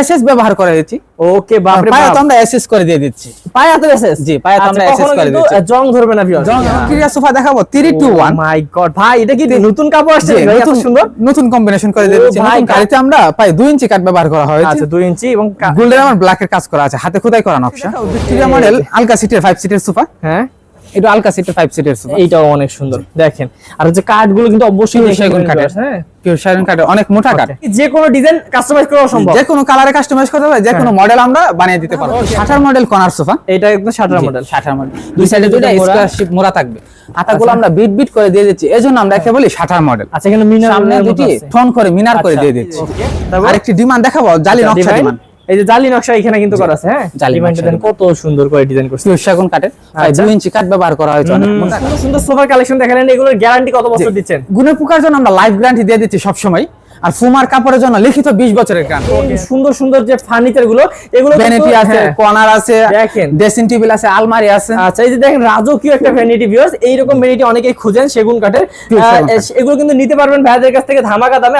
SS ব্যবহার করে দিচ্ছি। ওকে বাপরে পায়ে বাপ। তো আমরা এসএস করে দিয়ে দিচ্ছি। পায়ে হাতে এসেস জি, পায়ে তো আমরা SS করে দিচ্ছি। জং ধরবে না ভিউয়ার্স ক্রিয়া সোফা দেখাবো। 3 টু 1 মাই গড ভাই এটা কি নতুন কাপড় আসছে? এত সুন্দর। নতুন কম্বিনেশন করে দিয়ে দিচ্ছি। ভাই, নতুন গাড়িতে আমরা প্রায় 2 ইঞ্চি কাট ব্যবহার করা হয়েছে। আচ্ছা 2 ইঞ্চি এবং গোল্ডেন আমার ব্ল্যাকের কাজ করা আছে। হাতে খোদাই করা নকশা। ভিক্টোরিয়া মডেল আলকা সিটের 5 সিটের সোফা। হ্যাঁ। এটা আলকা সিটের 5 সিটের সোফা এইটাও অনেক সুন্দর। দেখেন আর হচ্ছে কাঠগুলো কিন্তু অবশ্যই সেগুন কাঠের। হ্যাঁ। পিওর কাঠের অনেক মোটা কাঠ। যে কোনো ডিজাইন কাস্টমাইজ করা সম্ভব। যে কোনো কালারে কাস্টমাইজ করতে যে কোনো মডেল আমরা বানিয়ে দিতে পারব। শাটার মডেল কর্নার সোফা এটা একদম শাটার মডেল শাটার মডেল দুই সাইডে দুইটা। স্কয়ার শেপ মোড়া থাকবে। হাতাগুলো আমরা বিট বিট করে দিয়ে দিচ্ছি। এজন্য আমরা একে বলি শাটার মডেল আচ্ছা এখানে মিনার সামনে দুটি করে মিনার করে দিয়ে দিচ্ছি। আরেকটি ডিমান্ড দেখাবো জালি আচ্ছা, নকশা ডিমান্ড এই যে জালি নকশা এখানে কিন্তু করা আছে হ্যাঁ? জালি দেন কত সুন্দর করে ডিজাইন করছে। কাঠের প্রায় আচ্ছা। ইঞ্চি কাঠ ব্যবহার করা হয়েছে অনেক সুন্দর সুন্দর সোফার কালেকশন দেখালেন এগুলোর গ্যারান্টি কত বছর দিচ্ছেন? গুণের পোকার জন্য আমরা লাইফ গ্যারান্টি দিয়ে দিচ্ছি সবসময়। আর ফুমার কাপড়ের জন্য লিখিত 20 বছরের গ্যারান্টি সুন্দর সুন্দর যে ফার্নিচারগুলো এগুলো ভ্যানিটি আছে হ্যাঁ। কর্নার আছে দেখেন। ড্রেসিং টেবিল আছে আলমারি আছে। আচ্ছা এই যে দেখেন রাজকীয় একটা ভ্যানিটি ভিউয়ার্স এইরকম ভ্যানিটি অনেকেই খুঁজেন সেগুন কাঠের। এগুলো কিন্তু নিতে পারবেন ভাইদের কাছ থেকে ধামাকা দামে।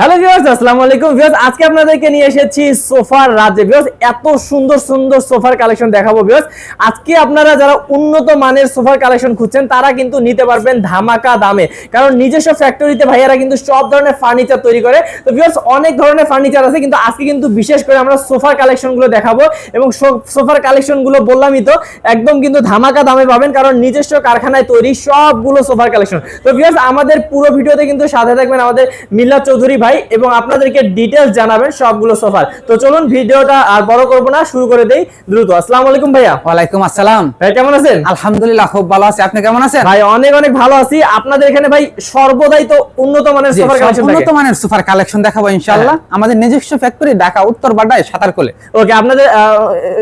হ্যালো ভিউয়ার্স আসসালামু আলাইকুম। ভিউয়ার্স আজকে আপনাদেরকে নিয়ে এসেছি সোফার রাজ্যে। ভিউয়ার্স এত সুন্দর সুন্দর সোফার কালেকশন দেখাবো ভিউয়ার্স আজকে আপনারা যারা উন্নত মানের সোফার কালেকশন খুঁজছেন, তারা কিন্তু নিতে পারবেন ধামাকা দামে। কারণ নিজস্ব ফ্যাক্টরিতে ভাইয়ারা কিন্তু সব ধরনের ফার্নিচার তৈরি করে। তো ভিউয়ার্স অনেক ধরনের ফার্নিচার আছে, কিন্তু আজকে কিন্তু বিশেষ করে আমরা সোফার কালেকশনগুলো দেখাবো এবং সোফার কালেকশনগুলো বললামই তো, একদম কিন্তু ধামাকা দামে পাবেন, কারণ নিজস্ব কারখানায় তৈরি সবগুলো সোফার কালেকশন। তো ভিউয়ার্স আমাদের পুরো ভিডিওতে কিন্তু সাথে থাকবেন আমাদের মিল্লা চৌধুরী ভাই। এবং আপনাদেরকে ডিটেলস জানাবেন সবগুলো সোফার তো চলুন ভিডিওটা আর বড় করব না শুরু করে দেই দ্রুত। আসসালামু আলাইকুম ভাইয়া। ওয়ালাইকুম আসসালাম। ভাই কেমন আছেন? আলহামদুলিল্লাহ খুব ভালো আছি। আপনি কেমন আছেন? ভাই অনেক অনেক ভালো আছি। আপনাদের এখানে ভাই সর্বদাই তো উন্নত মানের সোফার কালেকশন উন্নত মানের সোফার কালেকশন দেখাবো ইনশাআল্লাহ। আমাদের নিজস্ব ফ্যাক্টরি ঢাকা উত্তর বাড্ডায় সাতারকোলে ওকে আপনাদের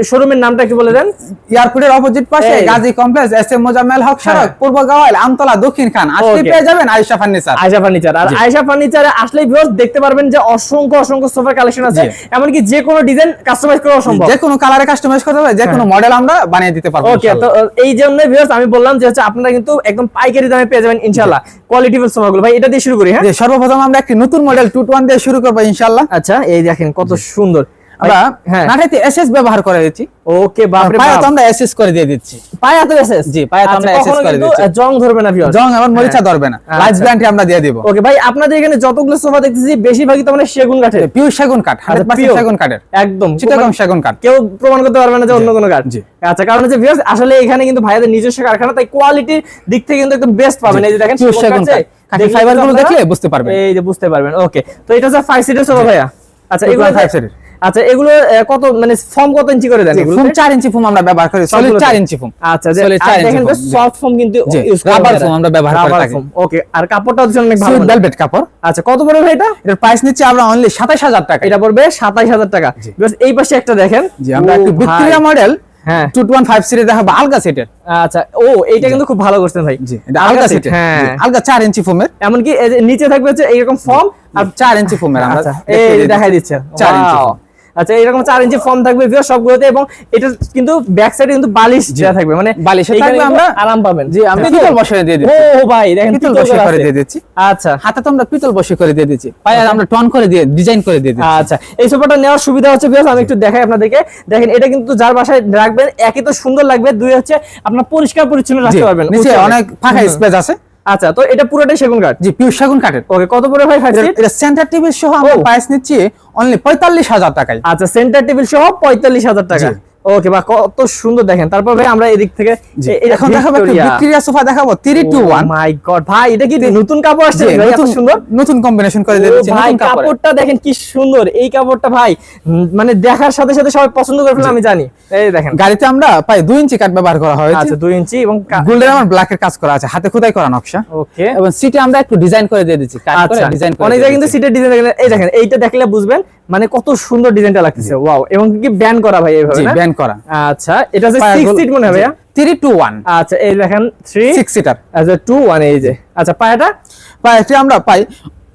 শোরুমের নামটা কি বলে দেন। এয়ারপোর্টের অপোজিট পাশে Gazi complex S M Mozammel Haque হ্যাঁ। সড়ক পূর্ব গাওয়াল আমতলা দক্ষিণ খান। আসলে পেয়ে যাবেন আয়েশা ফার্নিচার আয়শা ফার্নিচার আর। আয়শা ফার্নিচারে আসলেই ভিউয়ার্স দেখতে পারবেন যে অসংখ্য অসংখ্য সোফার কালেকশন আছে। এমনকি যে কোনো ডিজাইন কাস্টমাইজ করা সম্ভব। যে কোনো কালারে কাস্টমাইজ করতে হবে যে কোনো মডেল আমরা বানিয়ে দিতে পারব ওকে তো এই জন্য ভিউয়ার্স আমি বললাম যে হচ্ছে আপনারা কিন্তু একদম পাইকারি দামে পেয়ে যাবেন ইনশাআল্লাহ। কোয়ালিটিফুল সোফাগুলো ভাই এটা দিয়ে শুরু করি হ্যাঁ? সর্বপ্রথম আমরা একটি নতুন মডেল টু ওয়ান দিয়ে শুরু করব ইনশাআল্লাহ। আচ্ছা এই দেখেন কত সুন্দর। আমরা হ্যাঁ। এসএস ব্যবহার করে দিচ্ছি। ওকে বাপরে পায়ে বাপ। তো আমরা এসএস করে দিয়ে দিচ্ছি। পায়ে এসেস জি, পায়ে তো আমরা SS করে দিচ্ছি। জং ধরবে না ভিউয়ার্স জং মরিচা ধরবে না। আচ্ছা। লাইফ গ্যারান্টি আমরা দিয়ে দিব। ওকে ভাই আপনাদের এখানে যতগুলো সোফা দেখতেছি বেশিরভাগই তো মানে সেগুন কাঠের। পিওর সেগুন কাঠ আচ্ছা। সেগুন কাঠের। একদম। চিটাগং সেগুন কাঠ। কেউ প্রমাণ করতে পারবে না যে অন্য কোনো কাঠ। জি। আচ্ছা কারণ হচ্ছে ভিউয়ার্স আসলে এখানে কিন্তু ভাইয়াদের নিজস্ব কারখানা তাই কোয়ালিটির দিক থেকে কিন্তু একদম বেস্ট পাবেন। এই যে দেখেন সেগুন। কাঠ। fiber কিন্তু গুলো দেখলে বুঝতে পারবেন। এই যে বুঝতে পারবেন ওকে তো এটা হচ্ছে ফাইভ সিটের সোফা ভাইয়া। আচ্ছা এগুলো point five seater। আচ্ছা এগুলো কত মানে ফর্ম কত ইঞ্চি করে দেন ফুম চার ইঞ্চি ফুম আমরা ব্যবহার করি সলিড সবগুলোতে? চার ইঞ্চি ফুম আচ্ছা ইঞ্চি সফট ফর্ম কিন্তু ইউজ করা হয় foam আমরা ব্যবহার করে থাকি। ওকে আর কাপড়টা হচ্ছে অনেক ভালো ভেলভেট কাপড়। আচ্ছা কত পড়বে ভাই এটা? এটার প্রাইস নিচ্ছে আমরা অনলি সাতাশ হাজার টাকা। এটা পড়বে সাতাইশ হাজার টাকা। Because এই পাশে একটা দেখেন জি আমরা একটু ভিক্টোরিয়া মডেল হ্যাঁ। সিরিজ দেখাবো আলগা সেটের আচ্ছা ও এইটা কিন্তু খুব ভালো করছেন ভাই। জি এটা আলগা হ্যাঁ। আলগা ইঞ্চি এমনকি নিচে থাকবে হচ্ছে এইরকম ফর্ম আর চার ইঞ্চি ফোমের আমরা আচ্ছা এই দেখাই দিচ্ছে। ইঞ্চি। আচ্ছা এরকম চার ইঞ্চি ফর্ম থাকবে সবগুলোতে এবং এটা কিন্তু ব্যাক সাইডে কিন্তু বালিশ দেওয়া থাকবে। মানে বালিশে থাকবে আমরা আরাম পাবেন। জি আমরা পিতল। পিতল বসে দিয়ে ও ভাই দেখেন পিতল বসে করে দিয়ে দিচ্ছি। আচ্ছা। হাতে তো আমরা পিতল বসে করে দিয়ে দিচ্ছি। পায়ে আমরা টন করে দিয়ে ডিজাইন করে দিয়ে দিচ্ছি। আচ্ছা এই সোফাটা নেওয়ার সুবিধা হচ্ছে বিকজ আমি একটু দেখাই আপনাদেরকে। দেখেন এটা কিন্তু যার বাসায় রাখবেন একই তো সুন্দর লাগবে। দুই হচ্ছে আপনার পরিষ্কার পরিচ্ছন্ন রাখতে পারবেন। নিচে অনেক ফাঁকা স্পেস আছে। আচ্ছা তো এটা পুরোটাই সেগুন কাঠ? জি পিওর সেগুন কাঠের। ওকে কত পড়ে ভাই এটা সেন্টার টেবিল সহ আমরা। প্রাইস নিচ্ছি অনলি পঁয়তাল্লিশ হাজার টাকায়। আচ্ছা সেন্টার টেবিল সহ পঁয়তাল্লিশ হাজার টাকা। ওকে বা কত সুন্দর দেখেন। তারপর ভাই আমরা এদিক থেকে এখন দেখাবো। ভিক্টোরিয়া সোফা দেখাবো three two one my god ভাই এটা কি নতুন কাপড় আসছে এত সুন্দর? নতুন কম্বিনেশন করে দিয়ে ও দিচ্ছি ভাই কাপড়টা দেখেন কি সুন্দর এই কাপড়টা ভাই মানে দেখার সাথে সাথে সবাই পছন্দ করে ফেলে আমি জানি। এই দেখেন। গাড়িতে আমরা প্রায় দুই ইঞ্চি কাঠ ব্যবহার করা হয়েছে। আচ্ছা দুই ইঞ্চি এবং গোল্ডেন আমার ব্ল্যাকের কাজ করা আছে হাতে খোদাই করা নকশা। ওকে এবং সিটে আমরা একটু ডিজাইন করে দিয়ে দিচ্ছি কাট করে আচ্ছা ডিজাইন করে অনেক জায়গায় কিন্তু। সিটের ডিজাইন দেখেন এই দেখেন এইটা দেখলে বুঝবেন মানে কত সুন্দর ডিজাইনটা লাগতেছে ওয়াও এবং কি ব্যান করা ভাই এইভাবে জি না? ব্যান করা। আচ্ছা এটা হচ্ছে সিক্স সিট মনে ভাইয়া? থ্রি টু ওয়ান আচ্ছা এই দেখেন থ্রি সিক্স সিটার আচ্ছা টু ওয়ান এই যে। আচ্ছা পায়াটা? পাইটি আমরা পাই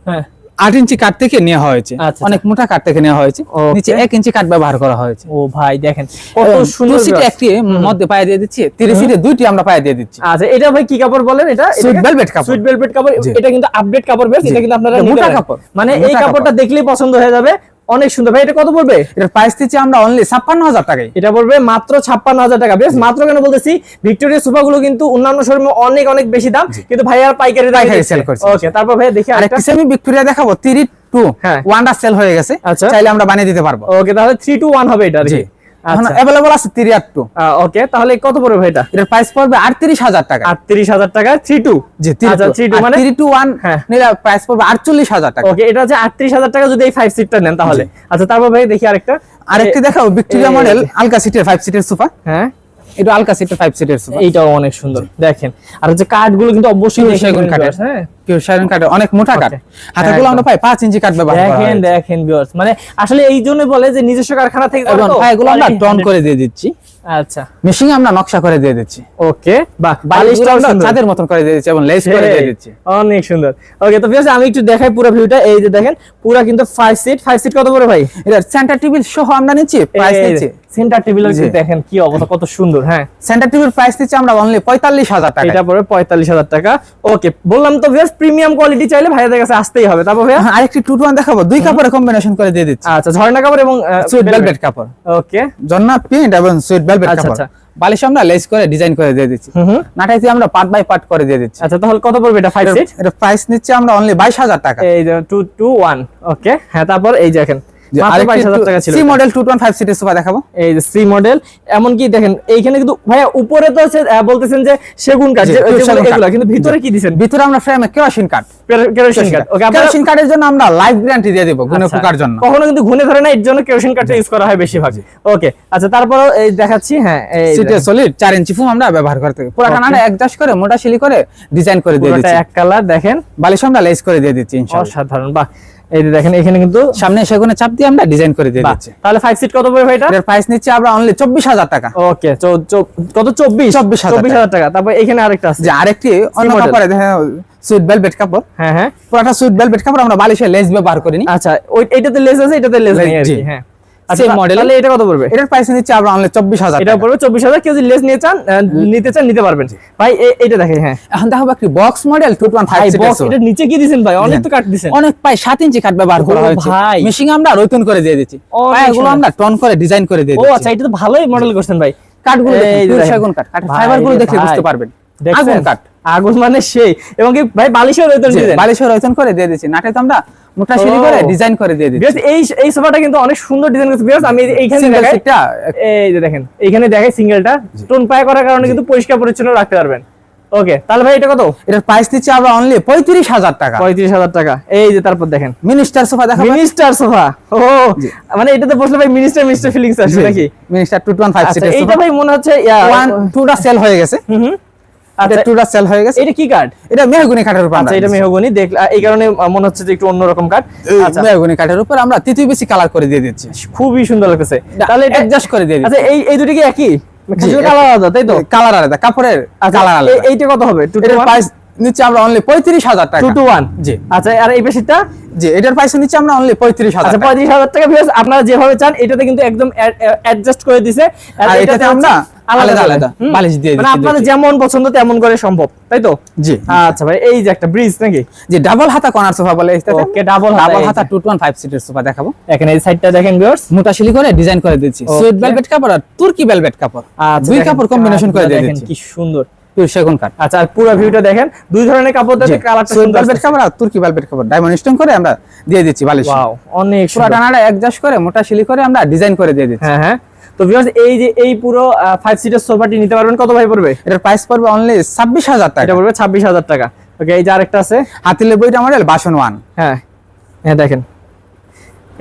হ্যাঁ। আট ইঞ্চি কাঠ থেকে নেওয়া হয়েছে। আচ্ছা, অনেক মোটা কাঠ থেকে নেওয়া হয়েছে। নিচে এক ইঞ্চি কাঠ ব্যবহার করা হয়েছে। ও ভাই দেখেন কত সুন্দর সিটে একটি মধ্যে পায়ে দিয়ে দিচ্ছি তিরিশ সিটে দুইটি আমরা পায়ে দিয়ে দিচ্ছি। আচ্ছা এটা ভাই কি কাপড় বলেন এটা? সুইট velvet কাপড়। সুইট ভেলভেট কাপড় এটা কিন্তু আপডেট কাপড় বেশ এটা কিন্তু আপনারা মোটা কাপড়। মানে এই কাপড়টা কাপড়। দেখলেই পছন্দ হয়ে যাবে। অনেক সুন্দর। ভাই এটা কত পড়বে? এটার প্রাইস দিচ্ছি আমরা অনলি ছাপ্পান্ন হাজার টাকা এটা পড়বে মাত্র ছাপ্পান্ন হাজার টাকা। বেশ মাত্র কেন বলতেছি ভিক্টোরিয়া সোফা গুলো কিন্তু অন্যান্য শোরুমে অনেক অনেক বেশি দাম। কিন্তু ভাই আর দামে পাইকারি দিচ্ছে। সেল করছে। ওকে তারপর ভাই দেখি আর আরেকটা। আমি ভিক্টোরিয়া দেখাবো তিরি টু হ্যাঁ। ওয়ান্ডার সেল হয়ে গেছে। আচ্ছা। চাইলে আমরা বানিয়ে দিতে পারব। ওকে তাহলে থ্রি টু ওয়ান হবে এটা আর কি। জি। এখন আচ্ছা। আছে ওকে তাহলে কত পড়বে ভাই এটা প্রাইস পড়বে টাকা। জি আচ্ছা মানে? হ্যাঁ। নিলে প্রাইস পড়বে আটচল্লিশ হাজার টাকা। ওকে এটা হচ্ছে আটত্রিশ হাজার টাকা যদি এই সিটটা নেন তাহলে। আচ্ছা তারপর ভাই দেখি আরেকটা। আরেকটি দেখাবো ভিক্টোরিয়া মডেল আলকা সিটের ফাইভ সিটের সোফা হ্যাঁ। এটা আলকা সিটের ফাইভ সিটের সোফা এইটাও অনেক সুন্দর। দেখেন। আর হচ্ছে কাঠগুলো কিন্তু অবশ্যই হ্যাঁ। পিওর শাইরন কাঠের অনেক মোটা কাঠ হাতাগুলো আমরা পাই পাঁচ ইঞ্চি কাঠ ব্যবহার করা দেখেন দেখেন ভিউয়ার্স মানে আসলে এই জন্য বলে যে নিজস্ব কারখানা থেকে এবং তো, আমরা টন করে দিয়ে দিচ্ছি। আচ্ছা। মেশিং আমরা নকশা করে দিয়ে দিচ্ছি। ওকে বাহ বালিশগুলো আমরা সুন্দর। মতন করে দিয়ে দিচ্ছি এবং লেস করে দিয়ে দিচ্ছি। অনেক সুন্দর। ওকে তো ভিউয়ার্স আমি একটু দেখাই পুরো ভিউটা এই যে দেখেন পুরো কিন্তু সিট সিট কত করে ভাই? এটা সেন্টার টেবিল সহ আমরা নিচ্ছি প্রাইস নিচ্ছি। সেন্টার টেবিল দেখেন কি অবস্থা কত সুন্দর হ্যাঁ। সেন্টার টেবিল প্রাইস নিচ্ছি আমরা অনলি পঁয়তাল্লিশ হাজার টাকা এটা পড়বে পঁয়তাল্লিশ হাজার টাকা। ওকে বললাম তো ভিউয়ার্স প্রিমিয়াম কোয়ালিটি চাইলে ভাইয়াদের কাছে আসতেই হবে তারপর ভাইয়া? আরেকটি টু টু দেখাবো। দুই কাপড়ের কম্বিনেশন করে দিয়ে দিচ্ছি। আচ্ছা ঝর্ণা কাপড় এবং সুইট ভেলভেট কাপড়। ওকে জন্না প্রিন্ট এবং সুইট ভেলভেট আচ্ছা, কাপড়। আচ্ছা। বালিশ আমরা লেস করে ডিজাইন করে দিয়ে দিচ্ছি। নাটাইতে আমরা পার্ট বাই পার্ট করে দিয়ে দিচ্ছি। আচ্ছা তাহলে কত পড়বে এটা ফাইভ সিট এটা প্রাইস নিচ্ছে আমরা অনলি বাইশ হাজার টাকা। এই যে টু টু ওয়ান ওকে হ্যাঁ তারপর এই দেখেন মাত্র বাইশ হাজার টাকা ছিল সি এটা। মডেল টু টোয়েন্টি ফাইভ সিটের সোফা দেখাবো। এই যে সি মডেল এমনকি দেখেন এইখানে কিন্তু ভাইয়া উপরে তো বলতেছেন যে সেগুন কাঠ জি, যে- pure যেগুলো সেগুন কাঠ। এগুলা, কিন্তু ভিতরে কি দিছেন? ভিতরে আমরা ফ্রেমে কেরোসিন কাঠ কেরোসিন কাঠ ওকে কেরোসিন কাঠের জন্য আমরা লাইফ গ্যারান্টি দিয়ে দেবো গুণে আচ্ছা, পোকার জন্য। কখনো কিন্তু ঘুনে ধরে না এর জন্য কেরোসিন কাঠটা ইউজ করা হয় বেশিরভাগ। ওকে আচ্ছা তারপরও এই দেখাচ্ছি হ্যাঁ এই সিটে সলিড চার ইঞ্চি ফুম আমরা ব্যবহার করতে অ্যাডজাস্ট করে মোটা শিলি করে ডিজাইন করে দিয়ে দিচ্ছি। এক কালার দেখেন। বালিশ আমরা লেস করে দিয়ে দিচ্ছি ইনশাআল্লাহ। অসাধারণ বাহ। এই যে দেখেন এখানে কিন্তু সামনে সেগুনে চাপ দিয়ে আমরা ডিজাইন করে দিয়ে দিচ্ছি। তাহলে ফাইভ সিট কত পড়বে এটা এর প্রাইস নিচ্ছি আমরা অনলি চব্বিশ হাজার টাকা। ওকে কত? চব্বিশ? 24,000 চব্বিশ হাজার টাকা। তারপর এখানে আরেকটা আছে। যে আরেকটি অন্য। কাপড়ে দেখেন সুইট ভেলভেট কাপড়। হ্যাঁ হ্যাঁ। পুরোটা সুইট ভেলভেট কাপড় আমরা বালিশের লেস ব্যবহার করিনি। আচ্ছা ওই এইটাতে লেস আছে এটাতে লেস নেই আর কি হ্যাঁ। আচ্ছা Same তাহলে এটা কত পড়বে? এটার প্রাইস নিচ্ছি আমরা অনলি চব্বিশ এটা পড়বে চব্বিশ হাজার লেস নিতে চান নিতে চান নিতে পারবেন। ভাই এ- এইটা দেখে হ্যাঁ। এখন দেখাবো একটি বক্স মডেল টু টোয়েন্টি ভাই ফাইভ বক্স এটা নিচে কি দিছেন ভাই? অনেক তো কাট দিছেন। অনেক পাই সাত ইঞ্চি কাঠ ব্যবহার করা হয়েছে। ভাই। মেশিং আমরা রৈতন করে দিয়ে দিচ্ছি। পায়াগুলো আমরা টন করে ডিজাইন করে দিয়ে ও আচ্ছা এটা তো ভালোই মডেল করছেন ভাই। দেখেন। সেগুন ভাই রে বুঝতে পারবেন। আগুন মানে সেই। এবং কি ভাই বালিশের বালিশের রৈতন করে দিয়ে দিচ্ছি। নাটে তো আমরা মোটা করে ডিজাইন করে দিয়ে দিচ্ছি। এই এই সোফাটা কিন্তু অনেক সুন্দর ডিজাইন করেছে। বিকজ আমি এইখানে দেখাই এই যে দেখেন এইখানে দেখাই সিঙ্গেলটা টোন পায় করার কারণে কিন্তু পরিষ্কার পরিচ্ছন্ন রাখতে পারবেন। ওকে তাহলে ভাই এটা কত? এটার প্রাইস দিচ্ছি আমরা অনলি পঁয়ত্রিশ হাজার টাকা। পঁয়ত্রিশ হাজার টাকা। এই যে তারপর দেখেন। মিনিস্টার সোফা দেখাবো। মিনিস্টার সোফা ও মানে এটাতে বসলে ভাই মিনিস্টার মিনিস্টার ফিলিংস আসবে নাকি? মিনিস্টার টু টোয়েন্টি ফাইভ আচ্ছা এইটা ভাই মনে হচ্ছে ওয়ান টুটা সেল হয়ে গেছে। হুম এটা আচ্ছা টুটা সেল হয়ে গেছে। এটা কি কার্ড এটা মেহগুনি কাঠের উপর আচ্ছা এটা মেহগনি দেখ এই কারণে মনে হচ্ছে যে একটু অন্যরকম কাঠ আচ্ছা। মেহগুনি কাঠের উপর আমরা তৃতীয় বেশি কালার করে দিয়ে দিচ্ছি। খুবই সুন্দর লাগতেছে। তাহলে এটা অ্যাডজাস্ট করে দিয়ে দিচ্ছি আচ্ছা এই এই দুটি কি একই? কালার আলাদা তাই তো? কালার আলাদা কাপড়ের কালার আলাদা। এইটা কত হবে? প্রাইস নিচ্ছে আমরা অনলি পঁয়ত্রিশ হাজার টাকা। Two two one G. আচ্ছা আর এই পেশিটা জি এটার প্রাইস নিচ্ছে আমরা অনলি পঁয়ত্রিশ হাজার আচ্ছা পঁয়ত্রিশ হাজার টাকা ভিউয়ার্স আপনারা যেভাবে চান এটাতে কিন্তু একদম অ্যাডজাস্ট করে দিছে। আর এটাতে আমরা আলাদা আলাদা বালিশ দিয়ে মানে আপনাদের যেমন পছন্দ তেমন করে সম্ভব তাই তো? জি। আচ্ছা ভাই এই যে একটা ব্রিজ নাকি? যে ডাবল হাতা কর্নার সোফা বলে ওকে ডাবল ডাবল হাতা টু টোয়েন্টি ফাইভ সিটের সোফা দেখাবো। এখানে এই সাইডটা দেখেন ভিউয়ার্স মোটা শিলি করে ডিজাইন করে দিচ্ছি। Okay. সুইট ভেলভেট কাপড় আর তুর্কি ভেলভেট কাপড়। আচ্ছা দুই কাপড় কম্বিনেশন করে দেখেন কি সুন্দর। পিওর সেগুন কাঠ। আচ্ছা আর পুরো ভিউটা দেখেন দুই ধরনের কাপড় দিতে কালারটা সুন্দর ভেলভেট কাপড় আর তুর্কি ভেলভেট কাপড় ডায়মন্ড স্টোন করে আমরা দিয়ে দিচ্ছি বালিশ। ওয়াও অনেক পুরো সুন্দর। অ্যাডজাস্ট করে মোটা শিলি করে আমরা ডিজাইন করে দিয়ে দিচ্ছি। হ্যাঁ হ্যাঁ। তো ভিউয়ার্স এই যে এই পুরো ফাইভ সিটার সোফাটি নিতে পারবেন কত ভাই পড়বে? এটার প্রাইস পড়বে অনলি ছাব্বিশ হাজার টাকা। এটা পড়বে ছাব্বিশ হাজার টাকা। ওকে এই যে আরেকটা আছে। হাতিলের বইটা মডেল বাসন ওয়ান হ্যাঁ হ্যাঁ দেখেন।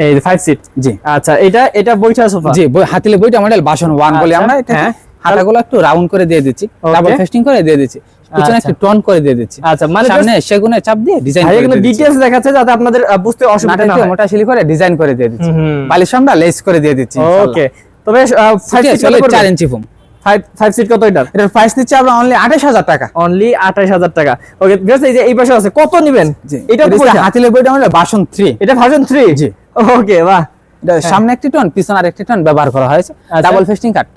এই যে ফাইভ সিট জি। আচ্ছা এটা এটা বৈঠা সোফা জি হাতিলের বইটা মডেল বাসন ওয়ান বলি আমরা এটা হ্যাঁ। হাতাগুলো একটু রাউন্ড করে দিয়ে দিচ্ছি ডাবল ফেস্টিং করে দিয়ে দিচ্ছি পিছনে আচ্ছা। একটু টন করে দিয়ে দিচ্ছি। আচ্ছা মানে সামনে সেগুনে চাপ দিয়ে ডিজাইন করে এখানে ডিটেইলস দেখাচ্ছে যাতে আপনাদের বুঝতে অসুবিধা না হয়। মোটা শিলি করে ডিজাইন করে দিয়ে দিচ্ছি। হুম, হুম। বালিশ আমরা লেস করে দিয়ে দিচ্ছি ওকে তবে ফাইভ সিটে সিট চলে চার inch foam five five seat কত এটার? এটার প্রাইস নিচ্ছে আমরা অনলি আঠাশ হাজার টাকা। অনলি আঠাশ হাজার টাকা। ওকে এই যে এই পাশে আছে কত নেবেন? এটা বইটা হলো থ্রি এটা ভার্সন থ্রি জি। ওকে বাহ। সামনে একটি টন পিছনে আর একটি টন ব্যবহার করা হয়েছে। ডাবল ফেস্টিং কাট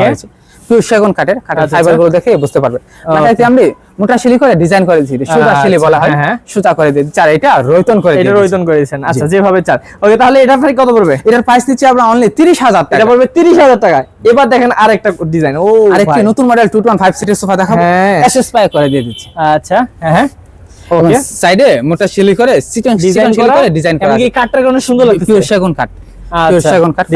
হয়েছে। পিওর সেগুন কাঠের কাঠের আচ্ছা, ফাইবারগুলো দেখে বুঝতে পারবে। লাগাইতে আমি মোটা শিলি করে ডিজাইন করে দিয়েছি সুতা আচ্ছা, শিলি বলা হয় হ্যাঁ, হ্যাঁ। সুতা করে দিয়েছি। আর এটা রয়তন করে এটা দিয়েছি। করে দিয়েছেন। আচ্ছা যেভাবে চান। ওকে তাহলে এটা ফের কত পড়বে? এটার প্রাইস নিচ্ছে আমরা অনলি তিরিশ হাজার এটা পড়বে তিরিশ হাজার টাকা। এবার দেখেন আরেকটা ডিজাইন ও আরেকটি। নতুন মডেল টু টন ফাইভ সিটের সোফা দেখাবো। হ্যাঁ। এসএস পাই করে দিয়ে দিচ্ছি। আচ্ছা হ্যাঁ হ্যাঁ। ওকে সাইডে মোটা শিলি করে সিটন ডিজাইন করে। ডিজাইন করা এমনকি কাঠটার কারণে সুন্দর লাগছে পিওর সেগুন কাঠ। আচ্ছা। সেগুন কাঠ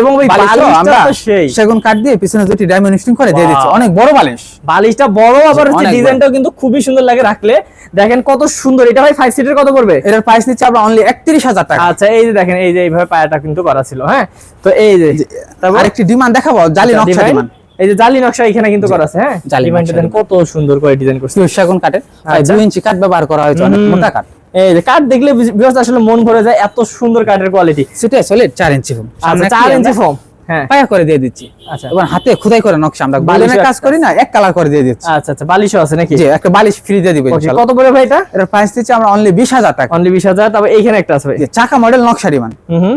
এবং ওই বালিশটা সেই। সেগুন কাঠ দিয়ে পিছনে দুটি ডাইমেনশন করে দিয়ে দিচ্ছি অনেক বড় বালিশ। বালিশটা বড় আবার হচ্ছে ডিজাইনটাও কিন্তু খুবই সুন্দর লাগে রাখলে। দেখেন কত সুন্দর। এটা ভাই ফাইভ সিটের কত পড়বে? এটার প্রাইস নিচ্ছে আমরা অনলি একত্রিশ হাজার টাকা। আচ্ছা এই যে দেখেন এই যে এইভাবে পায়াটা কিন্তু করা ছিল হ্যাঁ? তো এই যে তারপর? আরেকটি ডিমান্ড দেখাবো জালি আচ্ছা, নকশা ডিমান্ড এই যে জালি নকশা এখানে কিন্তু করা আছে হ্যাঁ? জালি নকশা। কত সুন্দর করে ডিজাইন করছে। সেগুন কাঠের। আচ্ছা। ইঞ্চি কাঠ ব্যবহার করা হয়েছে অনেক মোটা কাঠ। এই যে কাঠ দেখলে বিকজ আসলে মন ভরে যায় এত সুন্দর কাঠের কোয়ালিটি সেটা সলিড ইঞ্চি ফোম আচ্ছা ইঞ্চি ফোম হ্যাঁ। পায়া করে দিয়ে দিচ্ছি। আচ্ছা। হাতে খোদাই করে নকশা আমরা। বালিশের কাজ করি না এক কালার করে দিয়ে দিচ্ছি। আচ্ছা আচ্ছা বালিশও আছে নাকি? জি একটা বালিশ ফ্রি দিয়ে দিবে Okay, ইনশাআল্লাহ। কত পড়ে ভাই এটা? এটার প্রাইস দিচ্ছি আমরা অনলি বিশ হাজার টাকা। অনলি বিশ হাজার তারপর এইখানে একটা আছে ভাই। চাকা মডেল নকশা ডিমান্ড। হুম হুম।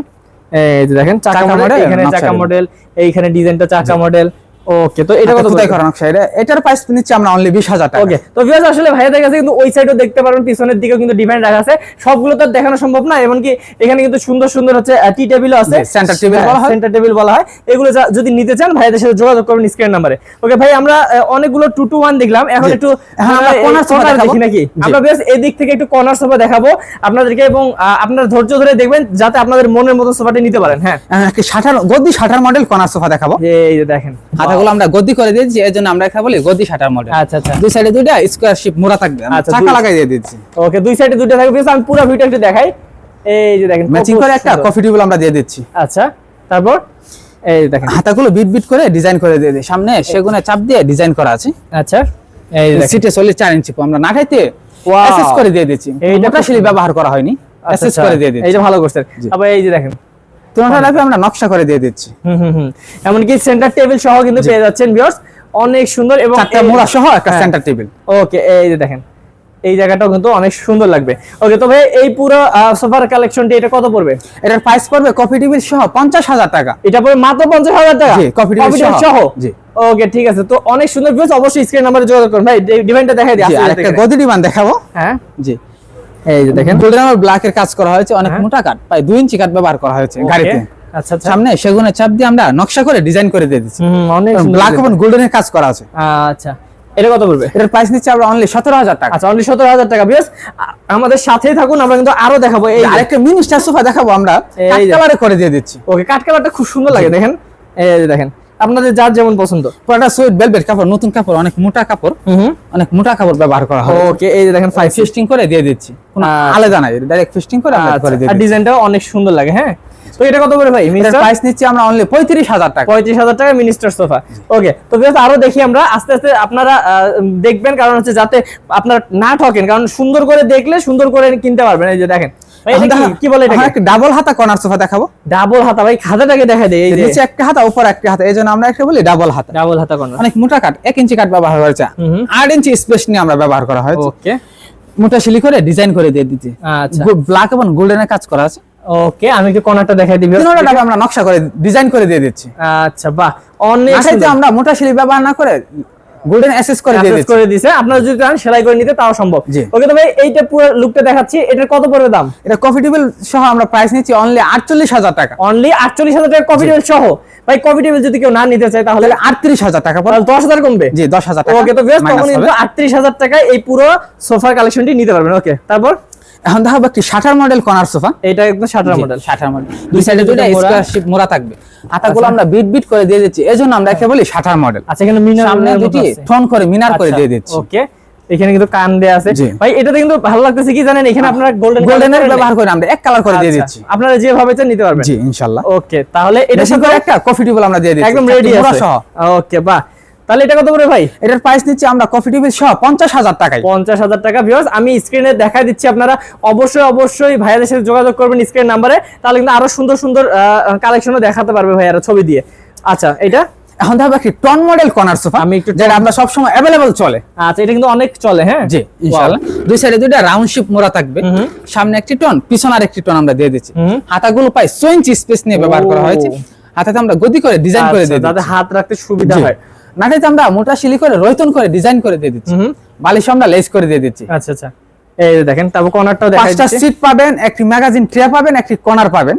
এই যে দেখেন চাকা মডেল এখানে চাকা মডেল এইখানে ডিজাইনটা চাকা মডেল ওকে তো এটা এটা কত পড়বে? করা? নকশা? এটা এটার প্রাইস নিচ্ছি আমরা অনলি বিশ হাজার টাকা। ওকে তো ভিউয়ার্স আসলে ভাইয়াদের কাছে কিন্তু ওই সাইডও দেখতে পারবেন পিছনের দিকেও কিন্তু রাখা আছে। সবগুলো তো দেখানো সম্ভব না এমনকি এখানে কিন্তু সুন্দর সুন্দর হচ্ছে টি টেবিলও আছে। জি, center table বলা হয়। সেন্টার টেবিল বলা হয়। এগুলো যদি নিতে চান ভাইয়াদের সাথে যোগাযোগ করবেন স্ক্রিন নাম্বারে ওকে ভাই আমরা অনেকগুলো টু দেখলাম। এখন একটু আমরা এই corner দেখাবো। দেখি নাকি। আমরা বেশ এদিক থেকে একটু কর্নার সোফা দেখাবো। আপনাদেরকে এবং আপনার ধৈর্য ধরে দেখবেন যাতে আপনাদের মনের মতো সোফাটি নিতে পারেন। হ্যাঁ। এখন একটি ষাটার গদ্দি মডেল কর্নার সোফা দেখাবো। এই যে দেখেন। হাতাগুলো আমরা গদ্দি করে দিয়েছি এর জন্য আমরা এখানে বলি গদ্দি ষাটার মডেল আচ্ছা আচ্ছা। দুই সাইডে দুইটা স্কোয়ার শিপ মোড়া থাকবে। আমরা আচ্ছা, চাকা লাগাই দিয়ে দিচ্ছি। ওকে দুই সাইডে দুইটা থাকবে বেশ আমি পুরো ভিউটা একটু দেখাই। এই যে দেখেন ম্যাচিং করে একটা কফি টেবিল আমরা দিয়ে দিচ্ছি। আচ্ছা তারপর? এই দেখেন। হাতাগুলো বিট বিট করে ডিজাইন করে দিয়ে দিই। সামনে সেগুনে চাপ দিয়ে ডিজাইন করা আছে। আচ্ছা এই দেখেন। সিটে চল্লিশ চার ইঞ্চি আমরা না খাইতে! এসএস করে দিয়ে দিচ্ছি। এইটা মোটা খুব শিলি ব্যবহার করা হয়নি। আচ্ছা, এসএস আচ্ছা, করে দিয়ে দিচ্ছি। এইটা ভালো করছেন। আবার এই যে দেখেন তোমার লাইফে আমরা নকশা করে দিয়ে দিচ্ছি। এমনকি সেন্টার টেবিল সহ কিন্তু পেয়ে যাচ্ছেন ভিউয়ার্স অনেক সুন্দর এবং চারটা মোড়া সহ একটা হ্যাঁ। সেন্টার টেবিল ওকে এই যে দেখেন। এই জায়গাটাও কিন্তু অনেক সুন্দর লাগবে। ওকে তো ভাই এই পুরো সোফার কালেকশনটি এটা কত পড়বে? এটার প্রাইস পড়বে কফি টেবিল সহ পঞ্চাশ হাজার টাকা। এটা পড়বে মাত্র পঞ্চাশ হাজার টাকা? Coffee table সহ। জি। ওকে ঠিক আছে। তো অনেক সুন্দর ভিউয়ার্স অবশ্যই স্ক্রিন নাম্বারে যোগাযোগ করুন। ভাই ডিজাইনটা দেখাই দিই জি, আর একটা গদি ডিমান্ড দেখাবো। হ্যাঁ। জি। এই যে দেখেন। গোল্ডেন আমার ব্ল্যাক এর কাজ করা হয়েছে অনেক হ্যাঁ। মোটা কাঠ প্রায় দুই ইঞ্চি কাঠ ব্যবহার করা হয়েছে গাড়িতে। আচ্ছা আচ্ছা। সামনে সেগুনের চাপ দিয়ে আমরা নকশা করে ডিজাইন করে দিয়ে দিচ্ছি। অনেক ব্ল্যাক এবং গোল্ডেনের কাজ করা আছে। আচ্ছা এটা কত পড়বে? এটার প্রাইস নিচ্ছে আমরা অনলি সতেরো হাজার টাকা। আচ্ছা অনলি সতেরো হাজার টাকা আমাদের সাথেই থাকুন আমরা কিন্তু আরও দেখাবো। এই আরেকটা মিনি স্টার সোফা দেখাবো আমরা। করে দিয়ে দিচ্ছি। ওকে কালারটা খুব সুন্দর লাগে দেখেন। এই যে দেখেন। আপনাদের যার যেমন পছন্দ। পুরোটা সুইট ভেলভেট কাপড় নতুন কাপড় অনেক মোটা কাপড় অনেক মোটা কাপড় ব্যবহার করা হয়। ওকে এই যে দেখেন ফাইভ ফিস্টিং করে দিয়ে দিচ্ছি। কোনো আচ্ছা। আলাদা নাই ডাইরেক্ট ফিস্টিং করে আমরা করে আর ডিজাইনটাও অনেক সুন্দর লাগে হ্যাঁ? তো এটা কত করে ভাই মিনিস্টার প্রাইস নিচ্ছি আমরা অনলি পঁয়ত্রিশ হাজার টাকা। পঁয়ত্রিশ হাজার টাকা মিনিস্টার সোফা ওকে তো বেশ আরও দেখি আমরা আস্তে আস্তে আপনারা দেখবেন কারণ হচ্ছে যাতে আপনারা না ঠকেন কারণ সুন্দর করে দেখলে সুন্দর করে কিনতে পারবেন। এই যে দেখেন কি- কি বলে এটা ডাবল হাতা কর্নার সোফা দেখাবো। ডাবল হাতা ভাই খাতাটাকে দেখা দেয় এই যে। নিচে একটা হাতা উপর একটা হাতা এই আমরা একটা বলি ডাবল হাতা। ডাবল হাতা কর্নার অনেক মোটা কাঠ এক ইঞ্চি কাঠ ব্যবহার হয়েছে হুম হুম। ইঞ্চি স্পেস নিয়ে আমরা ব্যবহার করা হয়েছে। ওকে। মোটা শিলি করে ডিজাইন করে দিয়ে দিচ্ছি। আচ্ছা। ব্ল্যাক এবং গোল্ডেনের কাজ করা আছে। ওকে আমি একটু কর্নারটা দেখাই দিবি আমরা নকশা করে ডিজাইন করে দিয়ে দিচ্ছি। আচ্ছা বাহ অনেক আমরা মোটা শিলি ব্যবহার না করে গোল্ডেন অ্যাসেস করে দিয়ে করে দিছে। আপনারা যদি চান সেলাই করে নিতে তাও সম্ভব। ওকে তো ভাই এইটা পুরো লুকটা দেখাচ্ছি। এটার কত পড়বে দাম? এটা কফি টেবিল সহ আমরা প্রাইস নিচ্ছি অনলি আটচল্লিশ হাজার টাকা। অনলি আটচল্লিশ হাজার টাকা কফি টেবিল সহ। ভাই কফি টেবিল যদি কেউ না নিতে চায় তাহলে তাহলে আটত্রিশ হাজার টাকা পড়ে দশ হাজার কমবে? জি দশ হাজার টাকা। ওকে তো বেশ তখন কিন্তু আটত্রিশ হাজার টাকায় এই পুরো সোফার কালেকশনটি নিতে পারবেন। ওকে তারপর? এখন দেখাবো একটি ষাটার মডেল কর্নার সোফা এটা একদম শাটার মডেল ষাটার মডেল দুই সাইডে মোড়া। স্কোয়ার মোড়া থাকবে। হাতাগুলো আমরা বিট বিট করে দিয়ে দিচ্ছি। এজন্য আমরা একে বলি শাটার মডেল আচ্ছা এখানে মিনার সামনে দুটি ঠন করে মিনার করে দিয়ে দিচ্ছি। ওকে। এখানে কিন্তু কান দেয়া আছে। ভাই এটাতে কিন্তু ভালো লাগতেছে কি জানেন? এখানে আপনারা গোল্ডেন গোল্ডেনের ব্যবহার করে আমরা এক কালার করে দিয়ে দিচ্ছি। আপনারা যেভাবে চান নিতে পারবেন। জি ইনশাআল্লাহ ওকে তাহলে এটা একটা কফি টেবিল আমরা দিয়ে দিচ্ছি। একদম রেডি আছে। ওকে বাহ। তাহলে এটা কত করে ভাই? এটার প্রাইস নিচ্ছি আমরা কফি টেবিল সহ পঞ্চাশ হাজার টাকায়। পঞ্চাশ হাজার টাকা আমি স্ক্রিনে দেখাই দিচ্ছি আপনারা। অবশ্যই অবশ্যই ভাইয়াদের সাথে যোগাযোগ করবেন স্ক্রিন নাম্বারে তাহলে কিন্তু আরও সুন্দর সুন্দর কালেকশনও দেখাতে পারবে ভাইয়ারা ছবি দিয়ে। আচ্ছা এটা এখন দেখো টন মডেল কর্নার সোফা আমি একটু যেটা আমরা চলে। আচ্ছা এটা কিন্তু অনেক চলে হ্যাঁ? জি ইনশাআল্লাহ। দুই সাইডে দুইটা রাউন্ড শেপ মোড়া থাকবে। সামনে একটি টন পিছনে আর একটি টন আমরা দিয়ে দিচ্ছি। হাতাগুলো প্রায় 6 ইঞ্চি স্পেস নিয়ে ব্যবহার করা হয়েছে। হাতাতে আমরা গদি করে ডিজাইন করে আচ্ছা, দিয়ে যাতে হাত রাখতে সুবিধা হয়। নাটাইতে আমরা মোটা শিলি করে রয়তন করে ডিজাইন করে দিয়ে দিচ্ছি। বালিশ আমরা লেস করে দিয়ে দিচ্ছি। আচ্ছা আচ্ছা। এই দেখেন তারপর কর্নারটাও দেখাই পাঁচটা সিট পাবেন একটি ম্যাগাজিন ট্রে পাবেন একটি কর্নার পাবেন।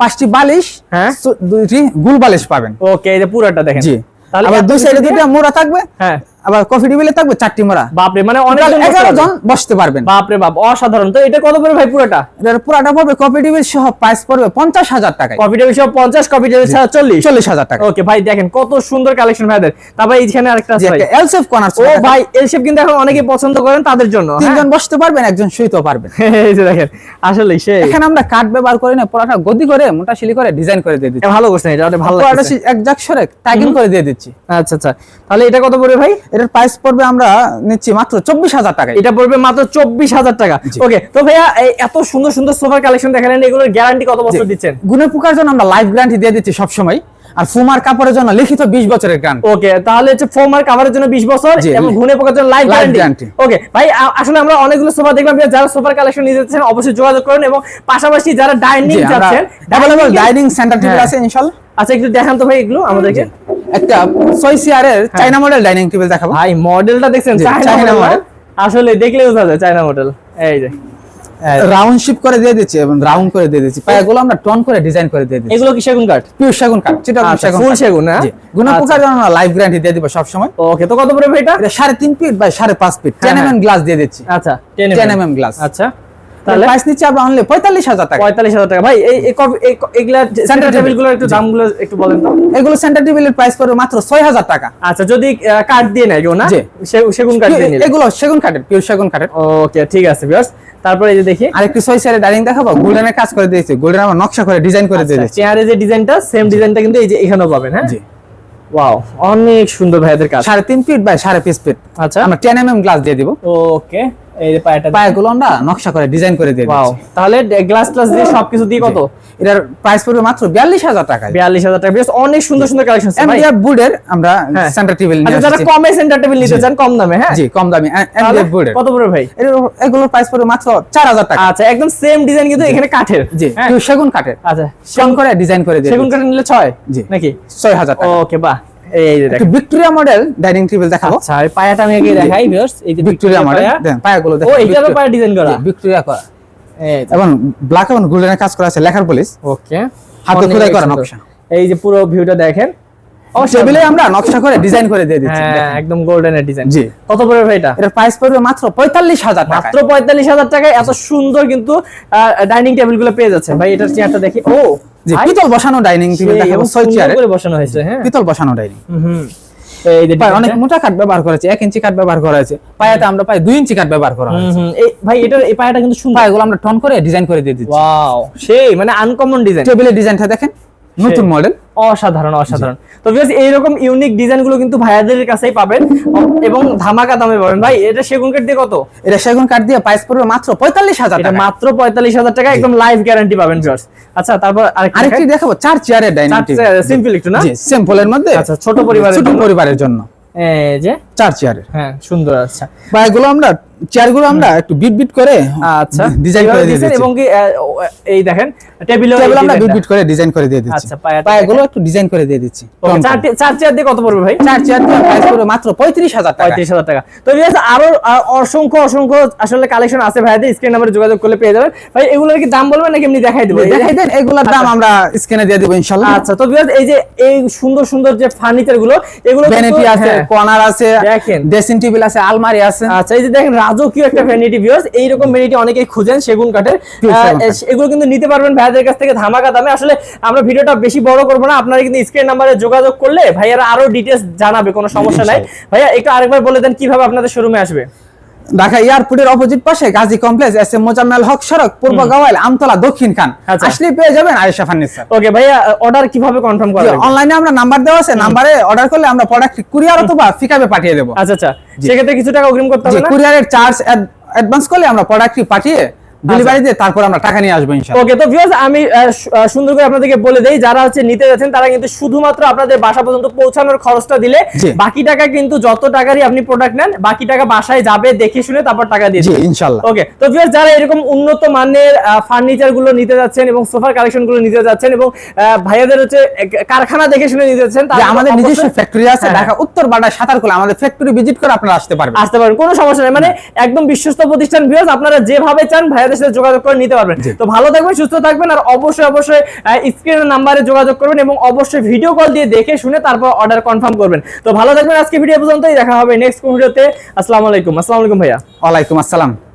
পাঁচটি বালিশ হ্যাঁ। দুইটি গুল বালিশ পাবেন। ওকে এই যে পুরোটা দেখেন। জি। তাহলে দুই সাইডে দুইটা মোড়া থাকবে। হ্যাঁ। আবার কফি টেবিলে থাকবে চারটি মোড়া। বাপরে মানে অনেক এগারো জন বসতে পারবেন। বাপরে বাপ অসাধারণ। তো এটা কত করে ভাই পুরোটা? এটার পুরাটা পড়বে কফি টেবিল সহ প্রাইস পড়বে পঞ্চাশ হাজার টাকায়। কপি টেবিল সব পঞ্চাশ কপি টেবিল চল্লিশ? চল্লিশ হাজার টাকা। ওকে ভাই দেখেন কত সুন্দর কালেকশন ভাইদের। তারপর এইখানে আরেকটা আছে ভাই। এলসেফ কর্নার ও ভাই এল শেপ কিন্তু এখন অনেকে পছন্দ করেন তাদের জন্য হ্যাঁ? তিনজন বসতে পারবেন একজন শুইতেও পারবেন। এই যে দেখেন আসলে সেই। এখানে আমরা কাঠ ব্যবহার করি না পুরাটা গদি করে মোটা শিলি করে ডিজাইন করে দিয়ে দিচ্ছি। ভালো করছেন এটা অনেক ভালো লাগছে। একজাক সরে টাইগিং করে দিয়ে দিচ্ছি। আচ্ছা আচ্ছা। তাহলে এটা কত পড়বে ভাই? এটার প্রাইস পড়বে আমরা নিচ্ছি মাত্র চব্বিশ হাজার টাকায়। এটা পড়বে মাত্র চব্বিশ হাজার টাকা। ওকে তো ভাইয়া এত সুন্দর সুন্দর সোফার কালেকশন দেখালেন এগুলোর গ্যারান্টি কত বছর দিচ্ছেন? গুণের পোকার জন্য আমরা লাইফ গ্যারান্টি দিয়ে দিচ্ছি সবসময়। আর ফুমার কাপড়ের জন্য লিখিত বিশ বছরের গ্যারান্টি ওকে তাহলে হচ্ছে কাভারের জন্য 20 বছর এবং ঘুনে পোকার জন্য লাইফ গ্যারান্টি ওকে ভাই আসলে আমরা অনেকগুলো সোফা দেখলাম যারা সোফার কালেকশন নিতে চাচ্ছেন অবশ্যই যোগাযোগ করুন এবং পাশাপাশি যারা ডাইনিং চাচ্ছেন ডাইনিং সেন্টার টেবিল। আছে ইনশাআল্লাহ। আচ্ছা একটু দেখান তো ভাই এগুলো আমাদেরকে। একটা ছয়। চাইনা মডেল ডাইনিং টেবিল দেখাবো। ভাই মডেলটা দেখছেন? মডেল। আসলে দেখলে বোঝা যায় মডেল এই যে। রাউন্ড শিপ করে দিয়ে দিচ্ছি এবং রাউন্ড করে দিয়ে দিচ্ছি। পায়াগুলো আমরা টন করে ডিজাইন করে দিয়ে দিচ্ছি। এগুলো কি সেগুন কাঠ? পিওর সেগুন কাঠ। সেটা আচ্ছা, full সেগুন, হ্যাঁ? গুণের আচ্ছা। পোকার জন্য লাইফ গ্যারান্টি দিয়ে দিব সবসময়। ওকে তো কত পড়বে এটা? এটা সাড়ে তিন ফিট বাই সাড়ে পাঁচ ফিট টেন হ্যাঁ, এম গ্লাস দিয়ে দিচ্ছি। আচ্ছা 10 mm glass। আচ্ছা। তাহলে? প্রাইস নিচ্ছি আমরা অনলি পঁয়তাল্লিশ হাজার টাকা। পঁয়তাল্লিশ হাজার টাকা। ভাই এই এগুলা সেন্টার টেবিলগুলোর একটু দামগুলো একটু বলেন তো। এগুলো সেন্টার টেবিলের প্রাইস পড়বে মাত্র ছয় হাজার টাকা। আচ্ছা যদি কাঠ দিয়ে নেয় না? সেগুন কাঠ দিয়ে নিলে। এগুলো সেগুন কাঠের পিওর সেগুন কাঠের ওকে ঠিক আছে বিয়ার্স তারপরে এই যে দেখি। আরেকটি ছয় সিয়ারের ডাইনিং দেখাবো? গোল্ডেনের কাজ করে দিয়েছি। গোল্ডেন আমরা নকশা করে ডিজাইন করে দিয়ে দিয়েছি। চেয়ারে যে ডিজাইনটা সেম ডিজাইনটা কিন্তু এই যে এখানেও পাবেন হ্যাঁ? জি। ওয়াও অনেক সুন্দর ভাইদের কাজ। সাড়ে তিন ফিট বাই সাড়ে পাঁচ ফিট আচ্ছা। আমরা টেন এম গ্লাস দিয়ে দিব। ওকে এই পায়াটা পায়াগুলো আমরা নকশা করে ডিজাইন করে দিয়ে দিচ্ছি। তাহলে গ্লাস গ্লাস দিয়ে সবকিছু দিয়ে কত? এটার প্রাইস পড়বে মাত্র বিয়াল্লিশ হাজার টাকায় টাকা। বেশ অনেক সুন্দর সুন্দর কালেকশন এমডিএফ বুডের আমরা হ্যাঁ। সেন্টার টেবিল আচ্ছা যারা কমে সেন্টার টেবিল নিতে চান কম দামে হ্যাঁ? জি কম দামি। এমডিএফ বুডের কত পড়বে ভাই? এগুলোর প্রাইস পড়বে মাত্র চার হাজার টাকা। আচ্ছা একদম সেম ডিজাইন কিন্তু এখানে কাঠের জি হ্যাঁ? সেগুন কাঠের। আচ্ছা কম করে ডিজাইন করে দিয়ে সেগুন। কাঠের নিলে ছয় জি। নাকি? ছয় হাজার টাকা। ওকে বাহ। এই যে ভিক্টোরিয়া মডেল ডাইনিং টেবিল দেখাবো। আচ্ছা এই পায়াটা আমি আগে দেখাই ভিউয়ার্স এই যে ভিক্টোরিয়া মডেল পায়া। পায়াগুলো দেখেন এটারও ভিক্টোরিয়া- পায়া ডিজাইন করা। ভিক্টোরিয়া করা। এই যে, এবং ব্ল্যাক এবং গোল্ডেনের কাজ করা আছে লেখার পুলিশ ওকে হাতে খোদাই করা নকশা। এই যে পুরো ভিউটা দেখেন। টেবিলে আমরা নকশা করে ডিজাইন করে দিয়ে দিচ্ছি হ্যাঁ একদম গোল্ডেনের ডিজাইন জি। কত পড়বে ভাই এটা? এটার প্রাইস পড়বে মাত্র পঁয়তাল্লিশ হাজার টাকা মাত্র পঁয়তাল্লিশ হাজার টাকায় এত সুন্দর কিন্তু ডাইনিং টেবিলগুলো পেয়ে যাচ্ছে ভাই এটার চেয়ারটা দেখি। ও ভাই, পিতল বসানো ডাইনিং টেবিল দেখাবো ছয় চেয়ারে বসানো হয়েছে হ্যাঁ। পিতল বসানো ডাইনিং হুম যে অনেক মোটা কাঠ ব্যবহার করেছে এক ইঞ্চি কাঠ ব্যবহার করা হয়েছে। পায়াতে আমরা পাই দুই ইঞ্চি কাঠ ব্যবহার করা হুম, হয়েছে। ভাই এটার এই পায়াটা কিন্তু সুন্দর। এগুলো আমরা টন করে ডিজাইন করে দিয়ে দিচ্ছি। সেই মানে আনকমন ডিজাইন টেবিলের ডিজাইনটা দেখেন। নতুন মডেল অসাধারণ অসাধারণ। তো বিকজ এইরকম ইউনিক ডিজাইনগুলো কিন্তু ভাইয়াদের কাছেই পাবেন। এবং ধামাকা দামে পাবেন। ভাই এটা সেগুন কাঠ দিয়ে কত? এটা সেগুন কাঠ দিয়ে প্রাইস পড়বে মাত্র পঁয়তাল্লিশ হাজার টাকা মাত্র পঁয়তাল্লিশ হাজার টাকা একদম লাইফ গ্যারান্টি পাবেন ভিউয়ার্স আচ্ছা তারপর আরেকটা দেখাবো চার চেয়ারের ডাইনিং সিম্পল একটু না? জি সিম্পলের মধ্যে আচ্ছা, ছোট পরিবারের ছোট পরিবারের জন্য। এই যে? চার চেয়ারের হ্যাঁ সুন্দর আচ্ছা। বা এগুলো আমরা চেয়ারগুলো আমরা একটু বিট বিট করে আচ্ছা। ডিজাইন করে দিয়ে দিয়েছেন দিচ্ছি। এবং কি এই দেখেন টেবিল টেবিল আমরা বিট বিট করে ডিজাইন করে দিয়ে দিচ্ছি। আচ্ছা, পায়াগুলো একটু ডিজাইন করে দিয়ে দিচ্ছি। চার চেয়ার দিয়ে কত পড়বে ভাই? চার চেয়ার দিয়ে প্রাইস পড়বে মাত্র পঁয়ত্রিশ হাজার টাকা। পঁয়ত্রিশ হাজার টাকা। তো আরও অসংখ্য অসংখ্য আসলে কালেকশন আছে ভাইদের স্ক্রিন নাম্বারে যোগাযোগ করলে পেয়ে যাবেন। ভাই এগুলোর কি দাম বলবেন নাকি এমনি দেখাই দেবো? দেখাই দেন এগুলোর দাম আমরা স্ক্রিনে দিয়ে দিব ইনশাআল্লাহ। আচ্ছা তো এই যে এই সুন্দর সুন্দর যে ফার্নিচারগুলো এগুলো ভ্যানিটি আছে হ্যাঁ। কর্নার আছে দেখেন। ড্রেসিং টেবিল আছে আলমারি আছে। আচ্ছা এই যে দেখেন রাজকীয় একটা ভ্যানিটি ভিউয়ার্স এইরকম ভ্যানিটি অনেকেই খুঁজেন সেগুন কাঠের। এগুলো কিন্তু নিতে পারবেন ভাইয়াদের কাছ থেকে ধামাকা দামে। আসলে আমরা ভিডিওটা বেশি বড় করব না আপনারা কিন্তু স্ক্রিন নাম্বারে যোগাযোগ করলে ভাইয়ারা আরও ডিটেলস জানাবে কোনো সমস্যা নাই। ভাইয়া একটু আরেকবার বলে দেন কীভাবে আপনাদের শোরুমে আসবে? ঢাকা এয়ারপোর্টের অপোজিট পাশে Gazi complex S M Mozammel Haque সড়ক পূর্ব গাওয়াইল আমতলা দক্ষিণ খান। আচ্ছা। আসলে পেয়ে যাবেন আয়েশা ফার্নিচার। ওকে ভাইয়া অর্ডার কীভাবে কনফার্ম করবেন অনলাইনে আমরা নাম্বার দেওয়া আছে নাম্বারে অর্ডার করলে আমরা প্রোডাক্ট কুরিয়ার অথবা পিকআপে পাঠিয়ে দেব। আচ্ছা আচ্ছা। সেক্ষেত্রে কিছু টাকা অগ্রিম করতে হবে না? কুরিয়ারের চার্জ অ্যাডভান্স করলে আমরা প্রোডাক্টটি পাঠিয়ে ডেলিভারি দিয়ে তারপর আমরা টাকা নিয়ে আসব ইনশাল্লাহ ওকে তো ভিউয়ার্স আমি আহ, সু- আহ, সুন্দর করে আপনাদেরকে বলে দেই যারা হচ্ছে নিতে যাচ্ছেন তারা কিন্তু শুধুমাত্র আপনাদের বাসা পর্যন্ত পৌঁছানোর খরচটা দিলে বাকি টাকা কিন্তু যত টাকারই আপনি প্রোডাক্ট নেন বাকি টাকা বাসায় যাবে দেখে শুনে তারপর টাকা দিয়ে জি দিবেন। ওকে তো ভিউয়ার্স যারা এরকম উন্নত মানের ফার্নিচারগুলো নিতে যাচ্ছেন এবং সোফার কালেকশনগুলো নিতে যাচ্ছেন এবং ভাইয়াদের হচ্ছে কারখানা দেখে শুনে নিতে যাচ্ছেন আমাদের নিজস্ব ফ্যাক্টরি আছে হ্যাঁ। ঢাকা উত্তর বাড্ডা সাতারকুলা আমাদের ফ্যাক্টরি ভিজিট করে আপনারা আসতে পারবেন। আসতে পারেন কোনো সমস্যা নেই। মানে একদম বিশ্বস্ত প্রতিষ্ঠান ভিউয়ার্স আপনারা যেভাবে চান ভাইয়াদের সাথে যোগাযোগ করে নিতে পারবেন। তো ভালো থাকবেন সুস্থ থাকবেন আর অবশ্যই অবশ্যই স্ক্রিনের নাম্বারে যোগাযোগ করবেন এবং অবশ্যই ভিডিও কল দিয়ে দেখে শুনে তারপর অর্ডার কনফার্ম করবেন। তো ভালো থাকবেন আজকে ভিডিও পর্যন্তই। দেখা হবে নেক্সট ভিডিওতে আসসালামু আলাইকুম। আসসালামু আলাইকুম ভাইয়া। ওয়ালাইকুম আসসালাম।